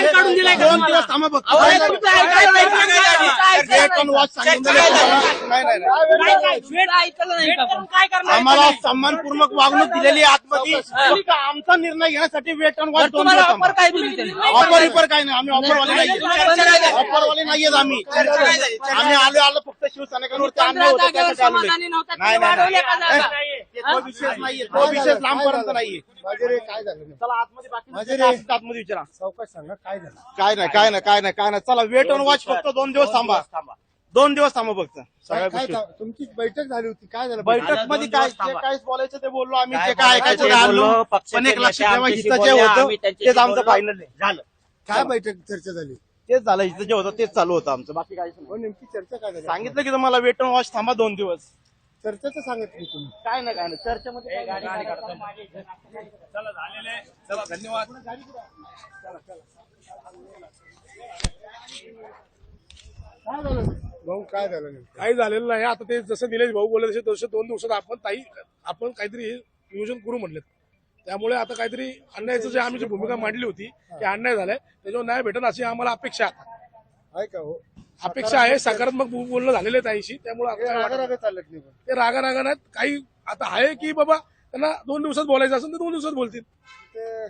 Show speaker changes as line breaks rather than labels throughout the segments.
वेतन काढून दिलंय का
दोन? दिवस थांबा
अहो, हे तुमचं ऐकायला नाही का?
वेतन वॉच सांगितलं नाही नाही नाही.
काय काय? वेट ऐकलं नाही का आपण? काय करणार?
आम्हाला सन्मानपूर्वक वागणूक दिलेली आहे आतमध्ये. फक्त आमचा निर्णय घेण्यासाठी वेतन वॉच
बरं,
दोन
तुम्हाला
दिवस
ऑफर
थांबा.
काय दिली त्यांनी?
ऑफर काय नाही. आम्ही ऑफरवाले नाहीये. ऑफरवाले नाहीयेत आम्ही. आम्ही आलो आलो फक्त शिवसैनिकांवरती होतं त्यासाठी आलेलो.
नव्हता,
नाही
का
नाही.
जागा?
नाही. तो विषयच नाहीये. तो लांबपर्यंत नाहीये.
माझे काय झालं?
चला आतमध्ये बाकी
माझे रे.
असतील तर आतमध्ये विचारा.
चौकश सांगा काय झालं?
काय नाही काय नाही काय नाही काय नाही. चला वेट ऑन वॉच फक्त दोन दिवस थांबा. दोन दिवस थांबा. फक्त. सगळ्या
काय
गोष्टी.
काय तुमची बैठक झाली होती काय झालं?
बैठकमध्ये काय जे काय बोलायचं ते बोललो आम्ही जे काय ऐकायचं ते
बोललो,
आणलो. पण एक लक्षात
नेते
ठेवा इथं जे होतं तेच आमचं. फायनल झालं.
काय बैठक चर्चा झाली?
तेच झालं इथं जे होतं तेच चालू होतं आमचं बाकी काहीच
हो नेमकी चर्चा काय झाली?
सांगितलं की तुम्हाला वेट ऑन वॉच थांबा दोन दिवस.
चर्चेचं सांगितलं तुम्ही.
काय नाही काय नाही. चर्चेमध्ये काय नाही.
काय झालं? भाऊ काय झालं नेमकं?
काही झालेलं नाही. आता ते जसं निलेश भाऊ बोलले तसे तसे दोन दिवसात आपण ताई आपण काहीतरी हे नियोजन करू म्हणलेत. त्यामुळे आता काहीतरी अन्यायाचं जे आम्ही जी भूमिका मांडली होती की अन्याय झालाय. त्याच्यावर न्याय भेटन अशी आम्हाला अपेक्षा आहे आता.
आहे का हो?
अपेक्षा आहे सकारात्मक बोलणं झालेलं आहे ताईशी त्यामुळे. ते रागा रागा नाहीत काही आता आहे की बाबा त्यांना दोन दिवसात बोलायचं असेल तर दोन दिवसात बोलतील.
ते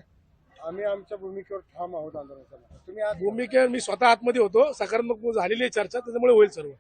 आम्ही आमच्या भूमिकेवर ठाम आहोत आंदोलनाला तुम्ही
भूमिकेवर मी स्वतः आतमध्ये होतो सकारात्मक झालेली आहे चर्चा त्याच्यामुळे होईल सर्व.